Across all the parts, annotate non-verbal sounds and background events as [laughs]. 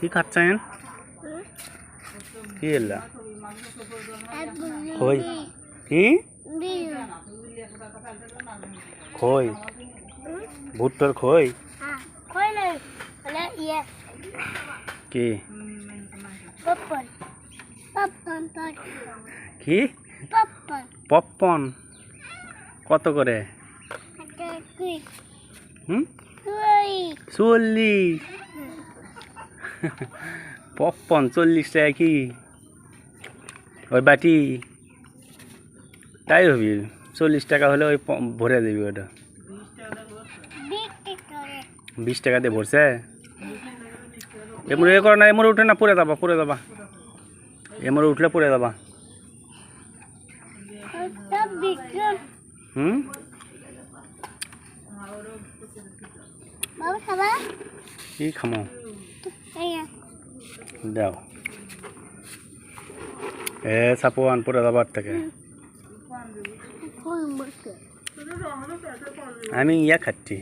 কি খাচ্ছেন? কি এলা? খই। কি? খই। ভুট্টোর খই? কি? কি? পপকর্ন। কত করে? হুম? চল্লিশ [laughs] পপকর্ন চল্লিশ টাকা কি? ওই বাটি। তাই হবি চল্লিশ টাকা হলে ওই ভরে দিবি ওটা। বিশ টাকা দিয়ে ভরছে? এমর এ করে না এমর উঠে না পরে যাবা পরে যাবা এমর উঠলে পরে যাবা হুম? কি খামো? দাও। এ সাপোয়ান পরে যাবার থেকে। আমি ইয়া খাচ্ছি।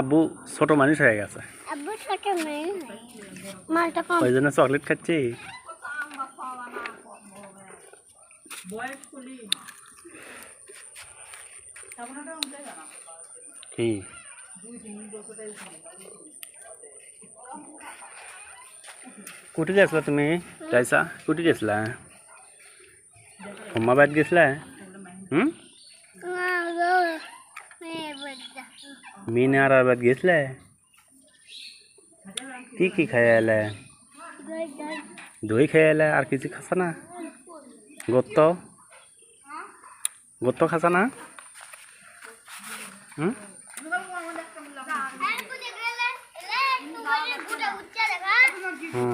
আব্বু ছোট মানুষ হয়ে গেছে। ওই জন্য চকলেট খাচ্ছি। कुठे घेतला तुम्ही जायचा कुठे घेतला होमाबाद घेतलाय मी नाराबाद घेतलाय ती की खायला दोही खायला और किसी खासा ना গত্ত। গত্ত খাসা না? হুম? হুম